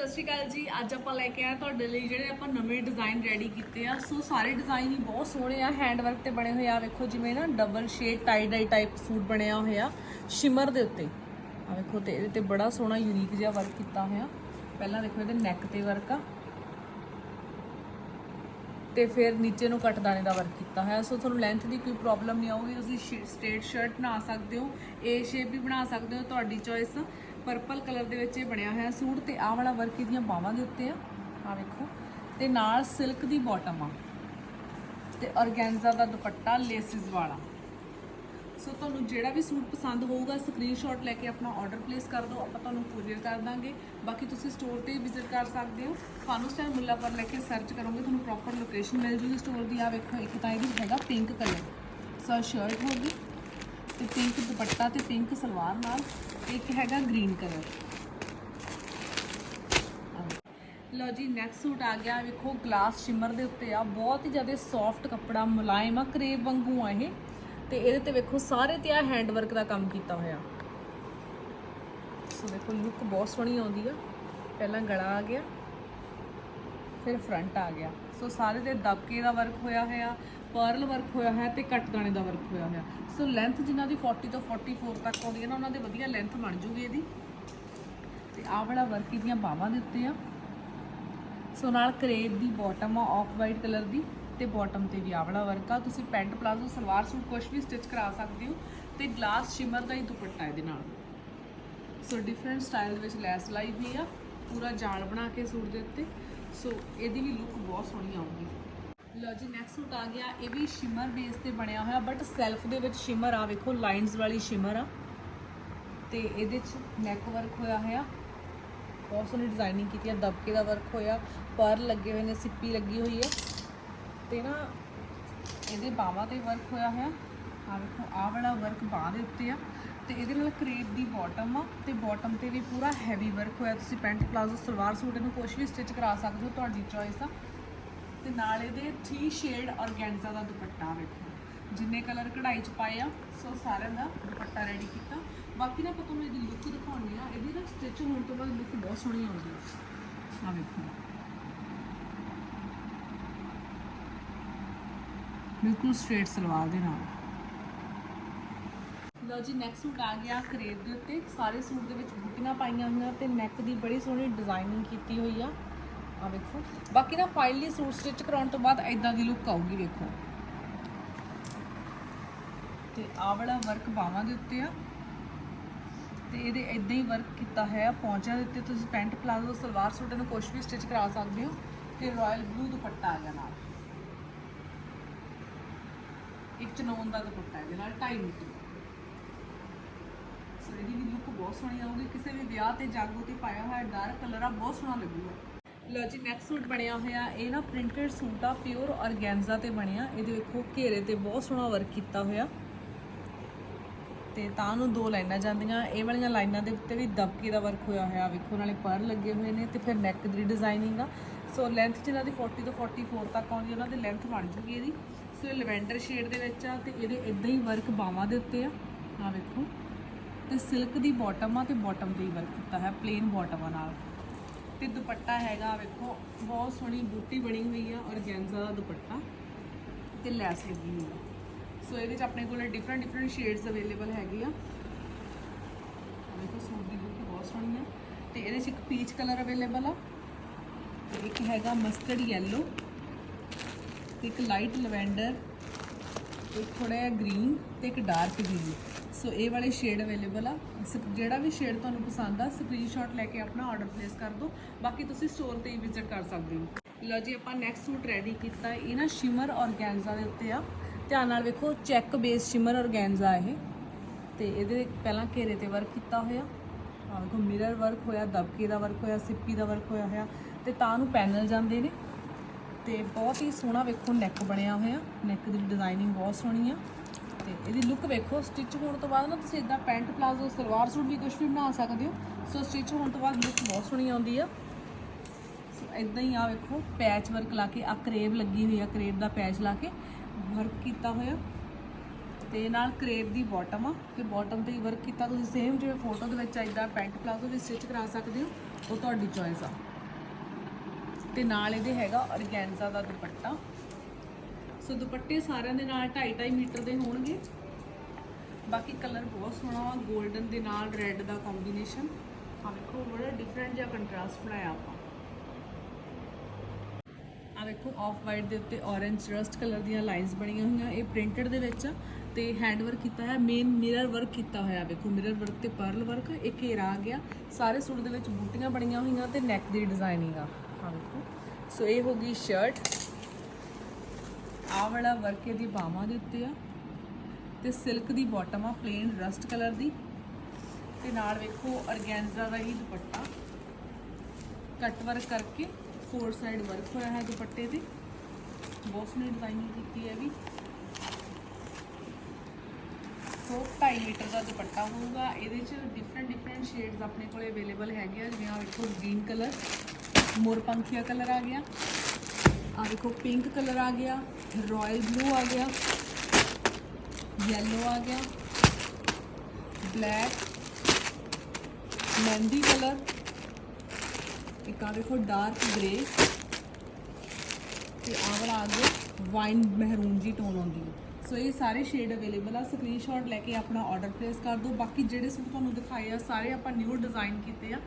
ਸਤਿ ਸ਼੍ਰੀ ਅਕਾਲ ਜੀ, ਅੱਜ ਆਪਾਂ ਲੈ ਕੇ ਆਏ ਤੁਹਾਡੇ ਲਈ ਜਿਹੜੇ ਆਪਾਂ ਨਵੇਂ ਡਿਜ਼ਾਈਨ ਰੈਡੀ ਕੀਤੇ ਆ। ਸੋ ਸਾਰੇ ਡਿਜ਼ਾਈਨ ਹੀ ਬਹੁਤ ਸੋਹਣੇ ਆ ਹੈਂਡ ਵਰਕ ਤੇ ਬਣੇ ਹੋਏ ਆ। ਵੇਖੋ ਜਿਵੇਂ ਨਾ double shade tie dye type suit ਬਣਿਆ ਹੋਇਆ ਸ਼ਿਮਰ ਦੇ ਉੱਤੇ। ਆ ਵੇਖੋ ਤੇ ਇਹਦੇ ਤੇ ਬੜਾ ਸੋਹਣਾ ਯੂਨੀਕ ਜਿਹਾ ਵਰਕ ਕੀਤਾ ਹੋਇਆ। ਪਹਿਲਾਂ ਦੇਖੋ ਇਹਦੇ ਨੈਕ ਤੇ ਵਰਕ ਆ। ਤੇ ਫਿਰ ਨੀਚੇ ਨੂੰ ਕੱਟ ਦਾ ਵਰਕ ਕੀਤਾ ਹੋਇਆ। ਸੋ ਤੁਹਾਨੂੰ ਲੈਂਥ ਦੀ ਕੋਈ ਪ੍ਰੋਬਲਮ ਨਹੀਂ ਆਊਗੀ, ਤੁਸੀਂ ਸਟ੍ਰੇਟ ਸ਼ਰਟ ਬਣਾ ਸਕਦੇ ਹੋ ਏ ਸ਼ੇਪ ਵੀ ਬਣਾ ਸਕਦੇ ਹੋ, ਤੁਹਾਡੀ ਚੋਇਸ ਪਰਪਲ ਕਲਰ ਦੇ ਵਿੱਚ ਇਹ ਬਣਿਆ ਹੋਇਆ ਸੂਟ ਤੇ ਆਹ ਵਾਲਾ ਵਰਕ ਇਹਦੀਆਂ ਬਾਹਾਂ ਦੇ ਉੱਤੇ ਆ। ਆ ਵੇਖੋ। ਤੇ ਨਾਲ ਸਿਲਕ ਦੀ ਬਾਟਮ ਆ। ਤੇ ਔਰਗੈਂਜ਼ਾ ਦਾ ਦੁਪੱਟਾ ਲੇਸਿਸ ਵਾਲਾ। ਸੋ ਤੁਹਾਨੂੰ ਜਿਹੜਾ ਵੀ ਸੂਟ ਪਸੰਦ ਹੋਊਗਾ ਸਕਰੀਨਸ਼ਾਟ ਲੈ ਕੇ ਆਪਣਾ ਆਰਡਰ ਪਲੇਸ ਕਰ ਦਿਓ। ਆਪਾਂ ਤੁਹਾਨੂੰ ਕੋਰੀਅਰ ਕਰ ਦਾਂਗੇ। ਬਾਕੀ ਤੁਸੀਂ ਸਟੋਰ ਤੇ ਵਿਜ਼ਿਟ ਕਰ ਸਕਦੇ ਹੋ। ਫਾਨੂ ਸਟਾਈਲ ਮੁੱਲਾਪੁਰ ਲੈ ਕੇ ਸਰਚ ਕਰੋਗੇ, ਤੁਹਾਨੂੰ ਪ੍ਰੋਪਰ ਲੋਕੇਸ਼ਨ ਮਿਲ ਜੂਗੀ ਸਟੋਰ ਦੀ। ਆ ਵੇਖੋ, ਇੱਕ ਤਾਂ ਇਹਦੀ ਹੈਗਾ ਪਿੰਕ ਕਲਰ ਸੋ ਸ਼ਰਟ ਹੋਗੀ ਤੇ ਪਿੰਕ ਦੁਪੱਟਾ ਤੇ ਪਿੰਕ ਸਲਵਾਰ ਨਾਲ। ਇੱਕ ਹੈਗਾ ਗ੍ਰੀਨ ਕਲਰ। ਲਓ ਜੀ ਨੈਕਸਟ ਸੂਟ ਆ ਗਿਆ, ਵੇਖੋ ਗਲਾਸ ਸ਼ਿਮਰ ਦੇ ਉੱਤੇ ਆ। ਬਹੁਤ ਹੀ ਜ਼ਿਆਦਾ ਸੌਫਟ ਕੱਪੜਾ, ਮੁਲਾਇਮ ਆ ਕਰੇਬ ਵਾਂਗੂ ਆ ਇਹ। ਤੇ ਇਹਦੇ ਤੇ ਵੇਖੋ, ਸਾਰੇ ਤੇ ਆ ਹੈਂਡ ਵਰਕ ਦਾ ਕੰਮ ਕੀਤਾ ਹੋਇਆ। ਸੋ ਦੇਖੋ ਲੁੱਕ ਬਹੁਤ ਸੋਹਣੀ ਆਉਂਦੀ ਆ। ਪਹਿਲਾਂ ਗਲਾ ਆ ਗਿਆ। ਫਿਰ ਫਰੰਟ ਆ ਗਿਆ। ਸੋ ਸਾਰੇ ਦੇ ਦਬਕੇ ਦਾ ਵਰਕ ਹੋਇਆ ਹੋਇਆ ਪਰਲ ਵਰਕ ਹੋਇਆ ਹੈ ਤੇ ਕੱਟ ਦਾਣੇ ਦਾ ਵਰਕ ਹੋਇਆ ਹੋਇਆ। ਸੋ ਲੈਂਥ ਜਿਨ੍ਹਾਂ ਦੀ 40 ਤੋਂ 44 ਤੱਕ ਆਉਂਦੀ ਹੈ ਨਾ, ਉਹਨਾਂ ਦੇ ਵਧੀਆ ਲੈਂਥ ਬਣ ਜੂਗੀ ਇਹਦੀ। ਤੇ ਆਹ ਵਾਲਾ ਵਰਕ ਇਹਦੀਆਂ ਬਾਹਾਂ ਦੇ ਉੱਤੇ ਆ। ਸੋ ਨਾਲ ਕਰੇਪ ਦੀ ਬਾਟਮ ਆ ਆਫ ਵਾਈਟ ਕਲਰ ਦੀ, ਤੇ ਬਾਟਮ ਤੇ ਵੀ ਆਹ ਵਾਲਾ ਵਰਕ ਆ। ਤੁਸੀਂ ਪੈਂਟ ਪਲਾਜ਼ੋ ਸਲਵਾਰ ਸੂਟ ਕੁਝ ਵੀ ਸਟਿਚ ਕਰਾ ਸਕਦੇ ਹੋ ਤੇ ਗਲਾਸ ਸ਼ਿਮਰ ਦਾ ਹੀ ਦੁਪੱਟਾ ਇਹਦੇ ਨਾਲ। ਸੋ ਡਿਫਰੈਂਟ ਸਟਾਈਲ ਦੇ ਵਿੱਚ ਲੈਸ ਲਾਈ ਹੋਈ ਆ, ਪੂਰਾ ਜਾਲ ਬਣਾ ਕੇ ਸੂਟ ਦੇ ਉੱਤੇ। ਸੋ ਇਹਦੀ ਵੀ ਲੁੱਕ ਬਹੁਤ ਸੋਹਣੀ ਆਊਗੀ। ਲਓ ਜੀ ਨੈਕਸਟ ਸੂਟ ਆ ਗਿਆ। ਇਹ ਵੀ ਸ਼ਿਮਰ ਬੇਸ ਤੇ ਬਣਿਆ ਹੋਇਆ ਬਟ ਸੈਲਫ ਦੇ ਵਿੱਚ ਸ਼ਿਮਰ ਆ। ਵੇਖੋ ਲਾਈਨਸ ਵਾਲੀ ਸ਼ਿਮਰ ਆ। ਤੇ ਇਹਦੇ ਚ ਨੈਕ ਵਰਕ ਹੋਇਆ ਹੋਇਆ। ਬਹੁਤ ਸੋਹਣੀ ਡਿਜ਼ਾਈਨਿੰਗ ਕੀਤੀ ਆ, ਦਬਕੇ ਦਾ ਵਰਕ ਹੋਇਆ। ਪਰ ਲੱਗੇ ਹੋਏ ਨੇ, ਸਿੱਪੀ ਲੱਗੀ ਹੋਈ ਹੈ। ਤੇ ਨਾ, ਇਹਦੇ ਬਾਵਾ ਤੇ ਵਰਕ ਹੋਇਆ ਹੋਇਆ। ਆ ਵੇਖੋ, ਆਹ ਵਾਲਾ ਵਰਕ ਬਾਹ ਦੇ ਉੱਤੇ ਆ। ਤੇ ਇਹਦੇ ਨਾਲ ਕਰੇਪ ਦੀ ਬਾਟਮ ਆ, ਤੇ ਬਾਟਮ ਤੇ ਵੀ ਪੂਰਾ ਹੈਵੀ ਵਰਕ ਹੋਇਆ। ਤੁਸੀਂ ਪੈਂਟ ਪਲਾਜ਼ੋ, ਸਲਵਾਰ ਸੂਟ ਇਹਨੂੰ ਕੁਛ ਵੀ ਸਟਿਚ ਕਰਾ ਸਕਦੇ ਹੋ, ਤੁਹਾਡੀ ਚੋਇਸ ਆ। ਤੇ ਨਾਲ ਇਹਦੇ 3 ਸ਼ੇਡ ਔਰਗੈਂਜ਼ਾ ਦਾ ਦੁਪੱਟਾ ਵੇਖੋ। ਜਿੰਨੇ ਕਲਰ ਕਢਾਈ ਚ ਪਾਏ ਆ, ਸੋ ਸਾਰਿਆਂ ਦਾ ਦੁਪੱਟਾ ਰੈਡੀ ਕੀਤਾ। ਬਾਕੀ ਨਾ ਆਪਾਂ ਤੁਹਾਨੂੰ ਇਹਦੀ ਲੁੱਕ ਦਿਖਾਉਣੀ ਆ। ਇਹਦੀ ਨਾ ਸਟਿਚ ਹੋਣ ਤੋਂ ਬਾਅਦ ਲੁੱਕ ਬਹੁਤ ਸੋਹਣੀ ਆਉਂਦੀ ਆ। ਆ ਵੇਖੋ। ਬਿਲਕੁਲ ਸਟ੍ਰੇਟ ਸਲਵਾਰ ਦੇ ਨਾਲ। ਲਓ ਜੀ ਨੈਕਸਟ ਸੂਟ ਆ ਗਿਆ ਕਰੇਪ ਦੇ ਉੱਤੇ। ਸਾਰੇ ਸੂਟ ਦੇ ਵਿੱਚ ਬੂਟੀਆਂ ਪਾਈਆਂ ਹੋਈਆਂ ਤੇ ਨੈਕ ਦੀ ਬੜੀ ਸੋਹਣੀ ਡਿਜ਼ਾਈਨਿੰਗ ਕੀਤੀ ਹੋਈ ਆ। ਆ ਵੇਖੋ। ਬਾਕੀ ਨਾ ਫਾਈਨਲੀ ਸੂਟ ਸਟਿਚ ਕਰਾਉਣ ਤੋਂ ਬਾਅਦ ਐਦਾਂ ਦੀ ਲੁੱਕ ਆਊਗੀ, ਵੇਖੋ। ਤੇ ਆਹ ਵਾਲਾ ਵਰਕ ਬਾਹਾਂ ਦੇ ਉੱਤੇ ਆ। ਤੇ ਇਹਦੇ ਇਦਾਂ ਹੀ ਵਰਕ ਕੀਤਾ ਹੋਇਆ ਪੌਂਚਿਆਂ ਦੇ ਉੱਤੇ। ਤੁਸੀਂ ਪੈਂਟ ਪਲਾਜ਼ੋ, ਸਲਵਾਰ ਸੂਟ ਨੂੰ ਕੁਝ ਵੀ ਸਟਿਚ ਕਰਾ ਸਕਦੇ ਹੋ। ਤੇ ਰਾਇਲ ਬਲੂ ਦੁਪੱਟਾ ਆ ਗਿਆ ਨਾਲ। ਇੱਕ ਚਨੋਨ ਦਾ ਦੁਪੱਟਾ ਇਹਦੇ ਨਾਲ 2.5 ਮੀਟਰ। ਇਹਦੀ ਵੀ ਲੁੱਕ ਬਹੁਤ ਸੋਹਣੀ ਆਊਗੀ। ਕਿਸੇ ਵੀ ਵਿਆਹ ਤੇ ਜਾਗੋ ਤੇ ਪਾਇਆ ਹੋਇਆ ਡਾਰਕ ਕਲਰ ਆ, ਬਹੁਤ ਸੋਹਣਾ ਲੱਗੂਗਾ। ਲਓ ਜੀ ਨੈਕਸਟ ਸੂਟ ਬਣਿਆ ਹੋਇਆ। ਇਹ ਨਾ ਪ੍ਰਿੰਟਡ ਸੂਟ ਆ ਪਿਓਰ ਔਰਗੈਂਜ਼ਾ ਤੇ ਬਣਿਆ। ਇਹਦੇ ਵੇਖੋ ਘੇਰੇ ਤੇ ਬਹੁਤ ਸੋਹਣਾ ਵਰਕ ਕੀਤਾ ਹੋਇਆ। ਤੇ ਤਾਂ ਨੂੰ ਦੋ ਲਾਈਨਾਂ ਜਾਂਦੀਆਂ। ਇਹ ਵਾਲੀਆਂ ਲਾਈਨਾਂ ਦੇ ਉੱਤੇ ਵੀ ਦਬਕੇ ਦਾ ਵਰਕ ਹੋਇਆ ਹੋਇਆ। ਵੇਖੋ, ਨਾਲੇ ਪਰ ਲੱਗੇ ਹੋਏ ਨੇ ਤੇ ਫਿਰ ਨੈਕ ਦੀ ਡਿਜ਼ਾਈਨਿੰਗ ਆ। ਸੋ ਲੈਂਥ ਜਿਹਨਾਂ ਦੀ 40 ਤੋਂ 44 ਤੱਕ ਆਉਂਦੀ, ਉਹਨਾਂ ਦੀ ਲੈਂਥ ਬਣ ਜੂਗੀ ਇਹਦੀ। ਸੋ ਇਹ ਲਵੈਂਡਰ ਸ਼ੇਡ ਦੇ ਵਿੱਚ ਆ ਤੇ ਇਹਦੇ ਇਦਾਂ ਹੀ ਵਰਕ ਬਾਵਾਂ ਦੇ ਉੱਤੇ ਆ। ਆ ਵੇਖੋ। ਤੇ ਸਿਲਕ ਦੀ ਬਾਟਮ ਆ ਤੇ ਬਾਟਮ ਤੇ ਹੀ ਵਰਕ ਕੀਤਾ ਹੈ ਪਲੇਨ ਬਾਟਮ ਨਾਲ। ਤੇ ਦੁਪੱਟਾ ਹੈਗਾ, ਵੇਖੋ, ਬਹੁਤ ਸੋਹਣੀ ਬੂਟੀ ਬਣੀ ਹੋਈ ਆ, ਔਰਗੈਂਜ਼ਾ ਦਾ ਦੁਪੱਟਾ ਤੇ ਲੈਸ ਲੱਗੀ ਹੋਈ ਆ। ਸੋ ਇਹਦੇ ਚ ਆਪਣੇ ਕੋਲ ਡਿਫਰੈਂਟ ਡਿਫਰੈਂਟ ਸ਼ੇਡਸ ਅਵੇਲੇਬਲ ਹੈਗੇ ਆ। ਆਹ ਦੇਖੋ ਸੂਟ ਦੀ ਬੂਟੀ ਬਹੁਤ ਸੋਹਣੀ ਆ। ਤੇ ਇਹਦੇ ਚ ਇੱਕ ਪੀਚ ਕਲਰ ਅਵੇਲੇਬਲ ਆ। ਤੇ ਇੱਕ ਹੈਗਾ ਮਸਟਰਡ ਯੈਲੋ ਇੱਕ ਲਾਈਟ ਲਵੈਂਡਰ ਇੱਕ ਥੋੜਾ ਜਿਹਾ ਗ੍ਰੀਨ ਤੇ ਇੱਕ ਡਾਰਕ ਗ੍ਰੀਨ ਸੋ ਇਹ ਵਾਲੇ ਸ਼ੇਡ ਅਵੇਲੇਬਲ ਆ। ਸ- ਜਿਹੜਾ ਵੀ ਸ਼ੇਡ ਤੁਹਾਨੂੰ ਪਸੰਦ ਆ ਸਕਰੀਨਸ਼ਾਟ ਲੈ ਕੇ ਆਪਣਾ ਆਰਡਰ ਪਲੇਸ ਕਰ ਦਿਓ। ਬਾਕੀ ਤੁਸੀਂ ਸਟੋਰ ਤੇ ਹੀ ਵਿਜ਼ਿਟ ਕਰ ਸਕਦੇ ਹੋ। ਲਓ ਜੀ, ਆਪਾਂ ਨੈਕਸਟ ਸੂਟ ਰੈਡੀ ਕੀਤਾ। ਇਹ ਨਾ ਸ਼ਿਮਰ ਔਰਗੈਂਜ਼ਾ ਦੇ ਉੱਤੇ ਆ। ਧਿਆਨ ਨਾਲ ਵੇਖੋ ਚੈੱਕ ਬੇਸ ਸ਼ਿਮਰ ਔਰਗੈਂਜ਼ਾ ਇਹ। ਤੇ ਇਹਦੇ ਪਹਿਲਾਂ ਘੇਰੇ ਤੇ ਵਰਕ ਕੀਤਾ ਹੋਇਆ। ਆ ਵੇਖੋ ਮਿਰਰ ਵਰਕ ਹੋਇਆ, ਦਬਕੇ ਦਾ ਵਰਕ ਹੋਇਆ, ਸਿੱਪੀ ਦਾ ਵਰਕ ਹੋਇਆ ਹੋਇਆ। ਤੇ ਤਾਂ ਨੂੰ ਪੈਨਲ ਜਾਂਦੇ ਨੇ। ਤੇ ਬਹੁਤ ਹੀ ਸੋਹਣਾ ਵੇਖੋ ਨੈਕ ਬਣਿਆ ਹੋਇਆ। ਨੈਕ ਦੀ ਡਿਜ਼ਾਈਨਿੰਗ ਬਹੁਤ ਸੋਹਣੀ ਆ। ਇਹਦੀ ਲੁੱਕ ਵੇਖੋ ਸਟਿਚ ਹੋਣ ਤੋਂ ਬਾਅਦ ਨਾ ਤੁਸੀਂ ਇਦਾਂ ਪੈਂਟ ਪਲਾਜ਼ੋ, ਸਲਵਾਰ ਸੂਟ ਵੀ ਕੁਝ ਵੀ ਬਣਾ ਸਕਦੇ ਹੋ। ਸੋ ਸਟਿਚ ਹੋਣ ਤੋਂ ਬਾਅਦ ਲੁੱਕ ਬਹੁਤ ਸੋਹਣੀ ਆਉਂਦੀ ਆ। ਸੋ ਇਦਾਂ ਹੀ ਆ ਵੇਖੋ ਪੈਚ ਵਰਕ ਲਾ ਕੇ, ਆ ਕਰੇਬ ਲੱਗੀ ਹੋਈ ਆ, ਕਰੇਬ ਦਾ ਪੈਚ ਲਾ ਕੇ ਵਰਕ ਕੀਤਾ ਹੋਇਆ। ਤੇ ਨਾਲ ਕਰੇਬ ਦੀ ਬਾਟਮ ਆ, ਤੇ ਬਾਟਮ ਤੇ ਵਰਕ ਕੀਤਾ, ਤੁਸੀਂ ਸੇਮ ਜਿਵੇਂ ਫੋਟੋ ਦੇ ਵਿੱਚ ਇਦਾਂ ਪੈਂਟ ਪਲਾਜ਼ੋ ਵੀ ਸਟਿਚ ਕਰਾ ਸਕਦੇ ਹੋ, ਉਹ ਤੁਹਾਡੀ ਚੋਇਸ ਆ। ਤੇ ਨਾਲ ਇਹਦੇ ਹੈਗਾ ਔਰਗੈਂਜ਼ਾ ਦਾ ਦੁਪੱਟਾ। ਸੋ ਦੁਪੱਟੇ ਸਾਰਿਆਂ ਦੇ ਨਾਲ 2.5 2.5 ਮੀਟਰ ਦੇ ਹੋਣਗੇ। ਬਾਕੀ ਕਲਰ ਬਹੁਤ ਸੋਹਣਾ ਵਾ 골ਡਨ ਦੇ ਨਾਲ ਰੈੱਡ ਦਾ ਕੰਬੀਨੇਸ਼ਨ ਆ ਵੇਖੋ, ਬੜਾ ਡਿਫਰੈਂਟ ਜਿਹਾ ਕੰਟਰਾਸਟ ਬਣਾਇਆ ਆਪਾਂ। ਆ ਵੇਖੋ ਆਫ ਵਾਈਟ ਦੇ ਉੱਤੇ orange ਰਸਟ ਕਲਰ ਦੀਆਂ ਲਾਈਨਸ ਬਣੀਆਂ ਹੋਈਆਂ। ਇਹ ਪ੍ਰਿੰਟਡ ਦੇ ਵਿੱਚ ਆ ਤੇ ਹੈਂਡ ਵਰਕ ਕੀਤਾ ਹੈ ਮੇਨ ਮਿਰਰ ਵਰਕ ਕੀਤਾ ਹੋਇਆ। ਵੇਖੋ ਮਿਰਰ ਵਰਕ ਤੇ ਪਰਲ ਵਰਕ ਇਹ ਘੇਰਾ ਆ ਗਿਆ। ਸਾਰੇ ਸੂਟ ਦੇ ਵਿੱਚ ਬੂਟੀਆਂ ਬਣੀਆਂ ਹੋਈਆਂ ਤੇ ਨੈਕ ਦੀ ਡਿਜ਼ਾਈਨਿੰਗ ਆ। ਆ ਵੇਖੋ। ਸੋ ਇਹ ਹੋ ਗਈ ਸ਼ਰਟ ਆਹ ਵਾਲਾ ਵਰਕ ਇਹਦੀ ਬਾਹਾਂ ਦੇ ਉੱਤੇ ਆ ਤੇ ਸਿਲਕ ਦੀ ਬਾਟਮ ਆ ਪਲੇਨ ਰਸਟ ਕਲਰ ਦੀ। ਤੇ ਨਾਲ ਵੇਖੋ ਔਰਗੈਂਜ਼ਾ ਦਾ ਹੀ ਦੁਪੱਟਾ। ਕੱਟ ਵਰਕ ਕਰਕੇ ਫੋਰ ਸਾਈਡ ਵਰਕ ਹੋਇਆ ਹੈ ਦੁਪੱਟੇ ਤੇ। ਬਹੁਤ ਸੋਹਣੀ ਡਿਜ਼ਾਈਨਿੰਗ ਕੀਤੀ ਹੈ ਵੀ ਸੋ 2.5 ਮੀਟਰ ਦਾ ਦੁਪੱਟਾ ਹੋਊਗਾ। ਇਹਦੇ ਚ ਡਿਫਰੈਂਟ ਡਿਫਰੈਂਟ ਸ਼ੇਡਸ ਆਪਣੇ ਕੋਲ ਅਵੇਲੇਬਲ ਹੈਗੇ ਆ ਜਿਵੇਂ ਆ ਵੇਖੋ ਗ੍ਰੀਨ ਕਲਰ ਮੋਰਪੰਖੀਆ ਕਲਰ ਆ ਗਿਆ। ਆ ਵੇਖੋ ਪਿੰਕ ਕਲਰ ਆ ਗਿਆ। ਰਾਇਲ ਬਲੂ ਆ ਗਿਆ ਯੈਲੋ ਆ ਗਿਆ ਬਲੈਕ ਮਹਿੰਦੀ ਕਲਰ ਇੱਕ ਆ ਦੇਖੋ ਡਾਰਕ ਗ੍ਰੇ ਤੇ ਆਵਰ ਆ ਗਿਆ ਵਾਈਨ ਮਹਿਰੂਨ ਜੀ ਟੋਨ ਆਉਂਦੀ ਹੈ। ਸੋ ਇਹ ਸਾਰੇ ਸ਼ੇਡ ਅਵੇਲੇਬਲ ਆ ਸਕਰੀਨਸ਼ਾਟ ਲੈ ਕੇ ਆਪਣਾ ਆਰਡਰ ਪਲੇਸ ਕਰ ਦਿਓ। ਬਾਕੀ ਜਿਹੜੇ ਸੂਟ ਤੁਹਾਨੂੰ ਦਿਖਾਏ ਆ, ਸਾਰੇ ਆਪਾਂ ਨਿਊ ਡਿਜ਼ਾਈਨ ਕੀਤੇ ਆ।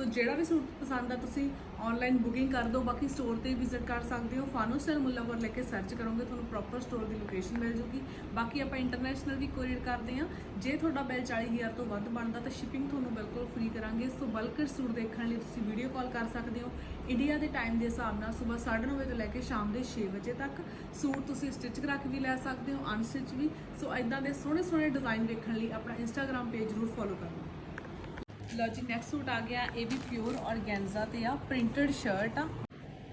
ਸੋ ਜਿਹੜਾ ਵੀ ਸੂਟ ਪਸੰਦ ਆ, ਤੁਸੀਂ ਆਨਲਾਈਨ ਬੁਕਿੰਗ ਕਰ ਦਿਓ, ਬਾਕੀ ਸਟੋਰ ਤੇ ਵਿਜ਼ਿਟ ਕਰ ਸਕਦੇ ਹੋ। ਫਾਨੋ ਸਟਾਈਲ ਮੁੱਲਾਪੁਰ ਲੈ ਕੇ ਸਰਚ ਕਰੋਗੇ, ਤੁਹਾਨੂੰ ਪ੍ਰੋਪਰ ਸਟੋਰ ਦੀ ਲੋਕੇਸ਼ਨ ਮਿਲ ਜੂਗੀ। ਬਾਕੀ ਆਪਾਂ ਇੰਟਰਨੈਸ਼ਨਲ ਵੀ ਕੋਰੀਅਰ ਕਰਦੇ ਆ ਜੇ ਤੁਹਾਡਾ ਬਿੱਲ 40000 ਤੋਂ ਵੱਧ ਬਣਦਾ, ਤਾਂ ਸ਼ਿਪਿੰਗ ਤੁਹਾਨੂੰ ਬਿਲਕੁਲ ਫ੍ਰੀ ਕਰਾਂਗੇ। ਸੋ ਬਲਕ ਸੂਟ ਦੇਖਣ ਲਈ ਤੁਸੀਂ ਵੀਡੀਓ ਕਾਲ ਕਰ ਸਕਦੇ ਹੋ। ਇੰਡੀਆ ਦੇ ਟਾਈਮ ਦੇ ਹਿਸਾਬ ਨਾਲ ਸਵੇਰ 9:30 ਵਜੇ ਤੋਂ ਲੈ ਕੇ ਸ਼ਾਮ ਦੇ 6 ਵਜੇ ਤੱਕ ਸੂਟ ਤੁਸੀਂ ਸਟਿਚ ਕਰਾ ਕੇ ਵੀ ਲੈ ਸਕਦੇ ਹੋ ਅਨਸਟਿਚ ਵੀ। ਸੋ ਇਦਾਂ ਦੇ ਸੋਹਣੇ ਸੋਹਣੇ ਡਿਜ਼ਾਈਨ ਦੇਖਣ ਲਈ ਆਪਣਾ ਇੰਸਟਾਗ੍ਰam ਪੇਜ ਜ਼ਰੂਰ ਫੋਲੋ ਕਰੋ ਲਓ ਜੀ ਨੈਕਸਟ ਸੂਟ ਆ ਗਿਆ, ਇਹ ਵੀ ਪਿਓਰ ਔਰਗੈਂਜ਼ਾ ਤੇ ਆ ਪ੍ਰਿੰਟਡ ਸ਼ਰਟ ਆ।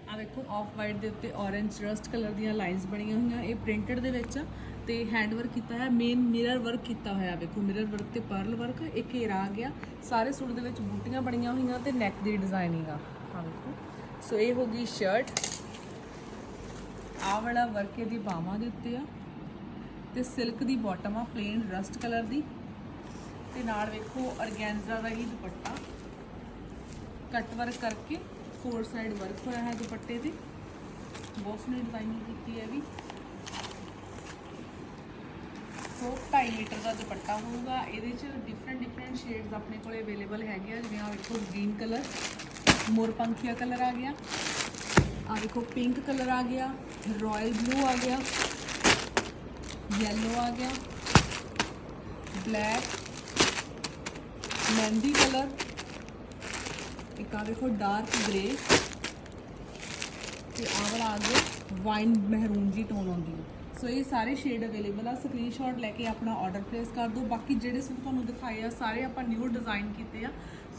ਆ ਵੇਖੋ ਆਫ ਵਾਈਟ ਦੇ ਉੱਤੇ orange ਰਸਟ ਕਲਰ ਦੀਆਂ ਲਾਈਨਸ ਬਣੀਆਂ ਹੋਈਆਂ, ਇਹ ਪ੍ਰਿੰਟਡ ਦੇ ਵਿੱਚ ਆ, ਤੇ ਹੈਂਡ ਵਰਕ ਕੀਤਾ ਹੈ ਮੇਨ ਮਿਰਰ ਵਰਕ ਕੀਤਾ ਹੋਇਆ, ਵੇਖੋ ਮਿਰਰ ਵਰਕ ਤੇ ਪਰਲ ਵਰਕ ਇਹ ਘੇਰਾ ਆ ਗਿਆ, ਸਾਰੇ ਸੂਟ ਦੇ ਵਿੱਚ ਬੂਟੀਆਂ ਬਣੀਆਂ ਹੋਈਆਂ ਤੇ ਨੈਕ ਦੀ ਡਿਜ਼ਾਈਨਿੰਗ ਆ। ਆ ਵੇਖੋ ਸੋ ਇਹ ਹੋ ਗਈ ਸ਼ਰਟ ਆ ਵਾਲਾ ਵਰਕ ਇਹਦੀ ਬਾਹਾਂ ਦੇ ਉੱਤੇ ਆ, ਤੇ ਸਿਲਕ ਦੀ ਬਾਟਮ ਆ ਪਲੇਨ ਰਸਟ ਕਲਰ ਦੀ। ਤੇ ਨਾਲ ਵੇਖੋ ਔਰਗੈਂਜ਼ਾ ਦਾ ਹੀ ਦੁਪੱਟਾ। ਕੱਟ ਵਰਕ ਕਰਕੇ ਫੋਰ ਸਾਈਡ ਵਰਕ ਹੋਇਆ ਹੈ ਦੁਪੱਟੇ ਤੇ। ਬਹੁਤ ਸੋਹਣੀ ਡਿਜ਼ਾਈਨਿੰਗ ਕੀਤੀ ਹੈ ਵੀ। ਸੋ 2.5 ਮੀਟਰ ਦਾ ਦੁਪੱਟਾ ਹੋਊਗਾ। ਇਹਦੇ ਚ ਡਿਫਰੈਂਟ ਡਿਫਰੈਂਟ ਸ਼ੇਡਸ ਆਪਣੇ ਕੋਲੇ ਅਵੇਲੇਬਲ ਹੈਗੇ ਆ। ਜਿਵੇਂ ਆ ਵੇਖੋ ਗ੍ਰੀਨ ਕਲਰ ਮੋਰ ਪੰਖੀਆ ਕਲਰ ਆ ਗਿਆ। ਆ ਵੇਖੋ ਪਿੰਕ ਕਲਰ ਆ ਗਿਆ। ਰਾਇਲ ਬਲੂ ਆ ਗਿਆ। ਯੈਲੋ ਆ ਗਿਆ। Black mehndi colour. ਇੱਕ ਆ ਵੇਖੋ ਡਾਰਕ ਗ੍ਰੇ ਤੇ ਆਹ ਵਾਲਾ ਆ ਗਿਆ ਵਾਈਨ ਮਹਿਰੂਨ ਜੀ ਟੋਨ ਆਉਂਦੀ ਹੈ। ਸੋ ਇਹ ਸਾਰੇ ਸ਼ੇਡ ਅਵੇਲੇਬਲ ਆ। ਸਕਰੀਨਸ਼ਾਟ ਲੈ ਕੇ ਆਪਣਾ ਆਰਡਰ ਪਲੇਸ ਕਰ ਦਿਓ। ਬਾਕੀ ਜਿਹੜੇ ਸੂਟ ਤੁਹਾਨੂੰ ਦਿਖਾਏ ਆ, ਸਾਰੇ ਆਪਾਂ ਨਿਊ ਡਿਜ਼ਾਈਨ ਕੀਤੇ ਆ।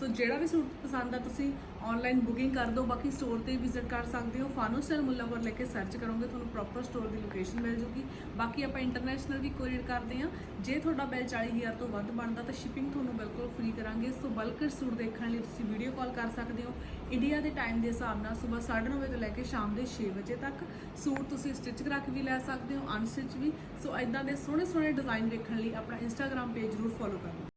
ਸੋ ਜਿਹੜਾ ਵੀ ਸੂਟ ਪਸੰਦ ਆ, ਤੁਸੀਂ ਆਨਲਾਈਨ ਬੁਕਿੰਗ ਕਰ ਦਿਓ, ਬਾਕੀ ਸਟੋਰ ਤੇ ਵਿਜ਼ਿਟ ਕਰ ਸਕਦੇ ਹੋ। ਫਾਨੋ ਸਟਾਈਲ ਮੁੱਲਾਪੁਰ ਲੈ ਕੇ ਸਰਚ ਕਰੋਗੇ, ਤੁਹਾਨੂੰ ਪ੍ਰੋਪਰ ਸਟੋਰ ਦੀ ਲੋਕੇਸ਼ਨ ਮਿਲ ਜੂਗੀ। ਬਾਕੀ ਆਪਾਂ ਇੰਟਰਨੈਸ਼ਨਲ ਵੀ ਕੋਰੀਅਰ ਕਰਦੇ ਆ ਜੇ ਤੁਹਾਡਾ ਬਿੱਲ 40000 ਤੋਂ ਵੱਧ ਬਣਦਾ, ਤਾਂ ਸ਼ਿਪਿੰਗ ਤੁਹਾਨੂੰ ਬਿਲਕੁਲ ਫ੍ਰੀ ਕਰਾਂਗੇ। ਸੋ ਬਲਕ ਸੂਟ ਦੇਖਣ ਲਈ ਤੁਸੀਂ ਵੀਡੀਓ ਕਾਲ ਕਰ ਸਕਦੇ ਹੋ। ਇੰਡੀਆ ਦੇ ਟਾਈਮ ਦੇ ਹਿਸਾਬ ਨਾਲ ਸਵੇਰ 9:30 ਵਜੇ ਤੋਂ ਲੈ ਕੇ ਸ਼ਾਮ ਦੇ 6 ਵਜੇ ਤੱਕ ਸੂਟ ਤੁਸੀਂ ਸਟਿਚ ਕਰਾ ਕੇ ਵੀ ਲੈ ਸਕਦੇ ਹੋ ਅਨਸਟਿਚ ਵੀ। ਸੋ ਇਦਾਂ ਦੇ ਸੋਹਣੇ ਸੋਹਣੇ ਡਿਜ਼ਾਈਨ ਦੇਖਣ ਲਈ ਆਪਣਾ ਇੰਸਟਾਗ੍ਰam ਪੇਜ ਜ਼ਰੂਰ ਫੋਲੋ ਕਰੋ